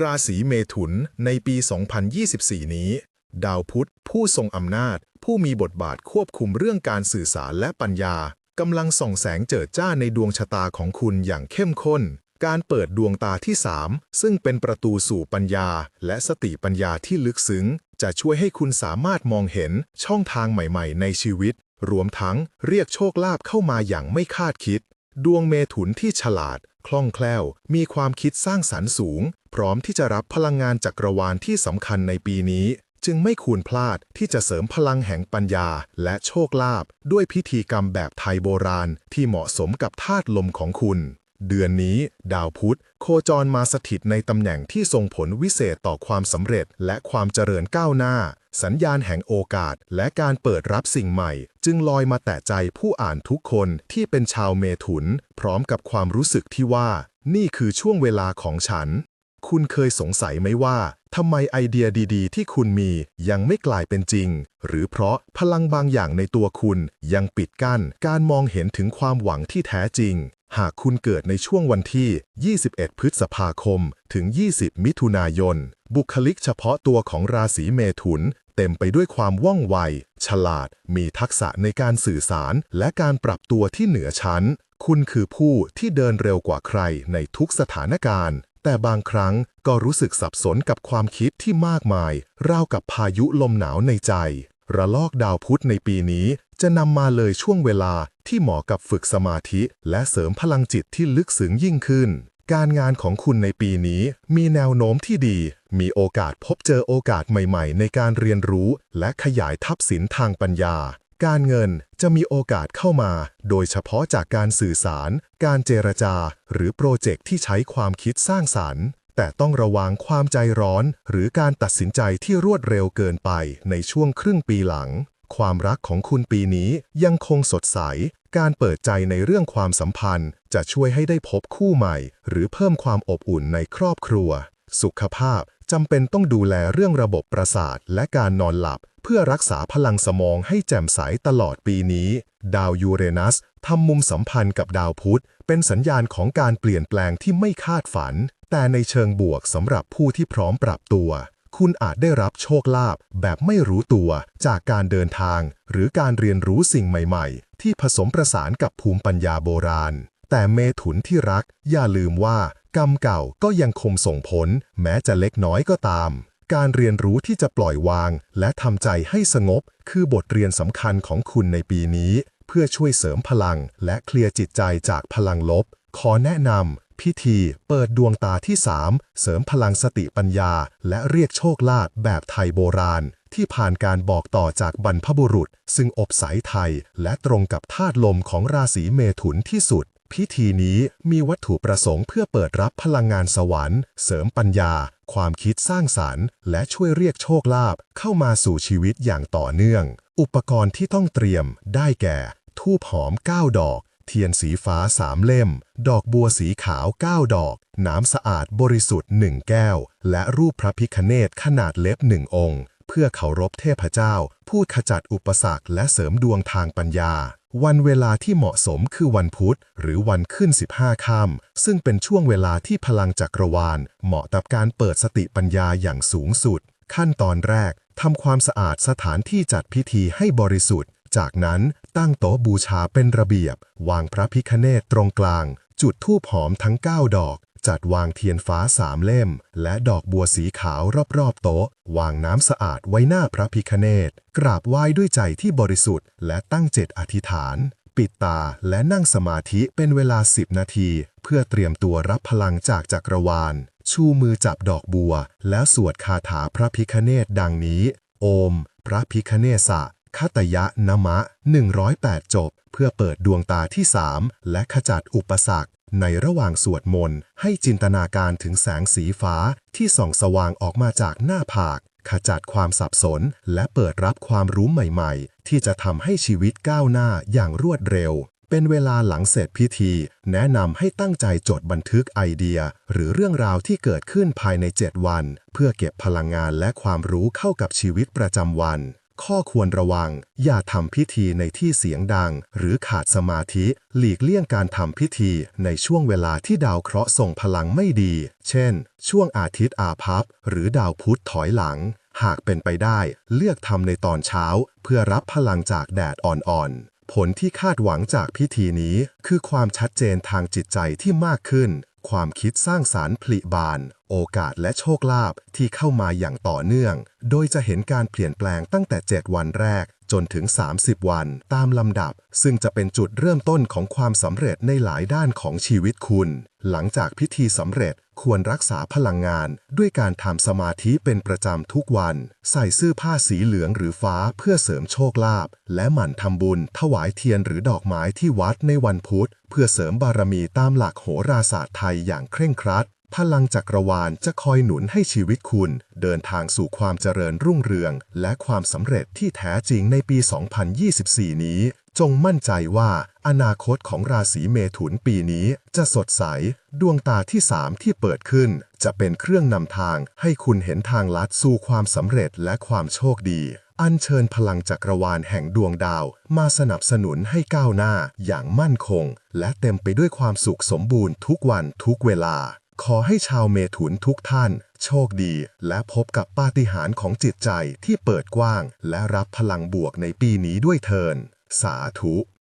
ราศีเมถุนในปี 2024 นี้ ดาวพุธ ผู้ทรงอำนาจ ผู้มีบทบาทควบคุมเรื่องการสื่อสารและปัญญากำลังส่องแสงเจิดจ้าในดวงชะตาของคุณอย่างเข้มข้น การเปิดดวงตาที่ 3 ซึ่งเป็นประตูสู่ปัญญา และสติปัญญาที่ลึกซึ้ง จะช่วยให้คุณสามารถมองเห็นช่องทางใหม่ๆ ในชีวิต รวมทั้งเรียกโชคลาภเข้ามาอย่างไม่คาดคิด ดวงเมถุนที่ฉลาด คล่องแคล่ว มีความคิดสร้างสรรค์สูง พร้อมที่จะรับพลังงานจักรวาลที่สำคัญในปีนี้ จึงไม่ควรพลาดที่จะเสริมพลังแห่งปัญญา และโชคลาภด้วยพิธีกรรมแบบไทยโบราณที่เหมาะสมกับธาตุลมของคุณเดือนนี้ ดาวพุธ โคจรมาสถิตในตำแหน่งที่ส่งผลวิเศษต่อความสำเร็จและความเจริญก้าวหน้า สัญญาณแห่งโอกาส และการเปิดรับสิ่งใหม่ จึงลอยมาแตะใจผู้อ่านทุกคนที่เป็นชาวเมถุน พร้อมกับความรู้สึกที่ว่า นี่คือช่วงเวลาของฉัน คุณเคยสงสัยไหมว่าทำไมไอเดียดีๆ ที่คุณมียังไม่กลายเป็นจริง หรือเพราะพลังบางอย่างในตัวคุณยังปิดกั้นการมองเห็นถึงความหวังที่แท้จริง หากคุณเกิดในช่วงวันที่ 21 พฤษภาคม ถึง 20 มิถุนายน บุคลิกเฉพาะตัวของราศีเมถุน เต็มไปด้วยความว่องไว ฉลาด มีทักษะในการสื่อสาร และการปรับตัวที่เหนือชั้น คุณคือผู้ที่เดินเร็วกว่าใครในทุกสถานการณ์ แต่บางครั้งก็รู้สึกสับสนกับความคิดที่มากมาย ราวกับพายุลมหนาวในใจ ระลอกดาวพุธในปีนี้จะนำมาเลยช่วงเวลาที่เหมาะกับฝึกสมาธิ และเสริมพลังจิตที่ลึกซึ้งยิ่งขึ้น การงานของคุณในปีนี้มีแนวโน้มที่ดี มีโอกาสพบเจอโอกาสใหม่ๆ ในการเรียนรู้ และขยายทับสินทางปัญญา การเงินจะมีโอกาสเข้ามา โดยเฉพาะจากการสื่อสาร การเจรจา หรือโปรเจกต์ที่ใช้ความคิดสร้างสรรค์ แต่ต้องระวังความใจร้อน หรือการตัดสินใจที่รวดเร็วเกินไปในช่วงครึ่งปีหลัง ความรักของคุณปีนี้ยังคงสดใส การเปิดใจในเรื่องความสัมพันธ์ จะช่วยให้ได้พบคู่ใหม่ หรือเพิ่มความอบอุ่นในครอบครัว สุขภาพจำเป็นต้องดูแลเรื่องระบบประสาทและการนอนหลับ เพื่อรักษาพลังสมองให้แจ่มใสตลอดปีนี้ ดาวยูเรนัสทำมุมสัมพันธ์กับดาวพุธ เป็นสัญญาณของการเปลี่ยนแปลงที่ไม่คาดฝัน แต่ในเชิงบวกสำหรับผู้ที่พร้อมปรับตัว คุณอาจได้รับโชคลาภแบบไม่รู้ตัวจากการเดินทาง หรือการเรียนรู้สิ่งใหม่ๆ ที่ผสมประสานกับภูมิปัญญาโบราณ แต่เมถุนที่รัก อย่าลืมว่า กรรมเก่าก็ยังคงส่งผล แม้จะเล็กน้อยก็ตาม การเรียนรู้ที่จะปล่อยวาง และทำใจให้สงบ คือบทเรียนสำคัญของคุณในปีนี้ เพื่อช่วยเสริมพลัง และเคลียร์จิตใจจากพลังลบ ขอแนะนำ พิธีเปิดดวงตาที่3เสริมพลังสติปัญญา และเรียกโชคลาภแบบไทยโบราณ ที่ผ่านการบอกต่อจากบรรพบุรุษ ซึ่งอบสายไทย และตรงกับธาตุลมของราศีเมถุนที่สุด พิธีนี้มีวัตถุประสงค์เพื่อเปิดรับพลังงานสวรรค์ เสริมปัญญา ความคิดสร้างสรรค์ และช่วยเรียกโชคลาภเข้ามาสู่ชีวิตอย่างต่อเนื่อง อุปกรณ์ที่ต้องเตรียมได้แก่ ทูบหอม 9 ดอก เทียนสีฟ้า3เล่ม ดอกบัวสีขาว 9 ดอก น้ำสะอาดบริสุทธิ์1แก้ว และรูปพระพิคเนตขนาดเล็บ1องค์ เพื่อเคารพเทพเจ้า ผู้ขจัดอุปสรรคและเสริมดวงทางปัญญา วันเวลาที่เหมาะสมคือวันพุธ หรือวันขึ้น 15ค่ำซึ่งเป็นช่วงเวลาที่พลังจักรวาล เหมาะกับการเปิดสติปัญญาอย่างสูงสุด ขั้นตอนแรกทำความสะอาดสถานที่จัดพิธีให้บริสุทธิ์ จากนั้นตั้งโต๊ะบูชาเป็นระเบียบ วางพระพิคเนตตรงกลาง จุดธูปหอมทั้ง 9 ดอก จัดวางเทียนฟ้าสามเล่ม และดอกบัวสีขาวรอบๆโต๊ะ วางน้ำสะอาดไว้หน้าพระพิคเนตกราบไหว้ด้วยใจที่บริสุทธิ์ และตั้งเจตอธิษฐาน ปิดตาและนั่งสมาธิเป็นเวลา 10 นาที เพื่อเตรียมตัวรับพลังจากจักรวาล ชูมือจับดอกบัว แล้วสวดคาถาพระพิคเนตดังนี้ โอม พระพิคเนสะ คตยะนมะ 108 จบ เพื่อเปิดดวงตาที่3และขจัดอุปสรรค ในระหว่างสวดมนต์ให้จินตนาการถึงแสงสีฟ้าที่ส่องสว่างออกมาจากหน้าผาก ขจัดความสับสน และเปิดรับความรู้ใหม่ๆ ที่จะทำให้ชีวิตก้าวหน้าอย่างรวดเร็วเป็นเวลาหลังเสร็จพิธี แนะนำให้ตั้งใจจดบันทึกไอเดีย หรือเรื่องราวที่เกิดขึ้นภายใน 7 วัน เพื่อเก็บพลังงานและความรู้เข้ากับชีวิตประจำวัน ข้อควรระวัง อย่าทำพิธีในที่เสียงดัง หรือขาดสมาธิ หลีกเลี่ยงการทำพิธีในช่วงเวลาที่ดาวเคราะห์ส่งพลังไม่ดี เช่น ช่วงอาทิตย์อาภัพหรือดาวพุธถอยหลัง หากเป็นไปได้ เลือกทำในตอนเช้า เพื่อรับพลังจากแดดอ่อนๆ ผลที่คาดหวังจากพิธีนี้ คือความชัดเจนทางจิตใจที่มากขึ้น ความคิดสร้างสารรค์ผลิบาน โอกาสและโชคลาภที่เข้ามาอย่างต่อเนื่อง โดยจะเห็นการเปลี่ยนแปลงตั้งแต่ 7 วันแรกจนถึง 30 วันตามลำดับ ซึ่งจะเป็นจุดเริ่มต้นของความสำเร็จในหลายด้านของชีวิตคุณ หลังจากพิธีสำเร็จควรรักษาพลังงาน ด้วยการทำสมาธิเป็นประจำทุกวัน ใส่เสื้อผ้าสีเหลืองหรือฟ้าเพื่อเสริมโชคลาภและหมั่นทำบุญ ถวายเทียนหรือดอกไม้ที่วัดในวันพุธ เพื่อเสริมบารมีตามหลักโหราศาสตร์ไทยอย่างเคร่งครัด พลังจักรวาลจะคอยหนุนให้ชีวิตคุณ เดินทางสู่ความเจริญรุ่งเรือง และความสำเร็จที่แท้จริงในปี 2024 นี้ จงมั่นใจว่า อนาคตของราศีเมถุนปีนี้จะสดใส ดวงตาที่สามที่เปิดขึ้น จะเป็นเครื่องนำทางให้คุณเห็นทางลัดสู่ความสำเร็จและความโชคดีอัญเชิญพลังจักรวาลแห่งดวงดาว มาสนับสนุนให้ก้าวหน้าอย่างมั่นคง และเต็มไปด้วยความสุขสมบูรณ์ทุกวันทุกเวลา ขอให้ชาวเมถุนทุกท่าน โชคดี และพบกับปาฏิหาริย์ของจิตใจที่เปิดกว้าง และรับพลังบวกในปีนี้ด้วยเทิน สาธุ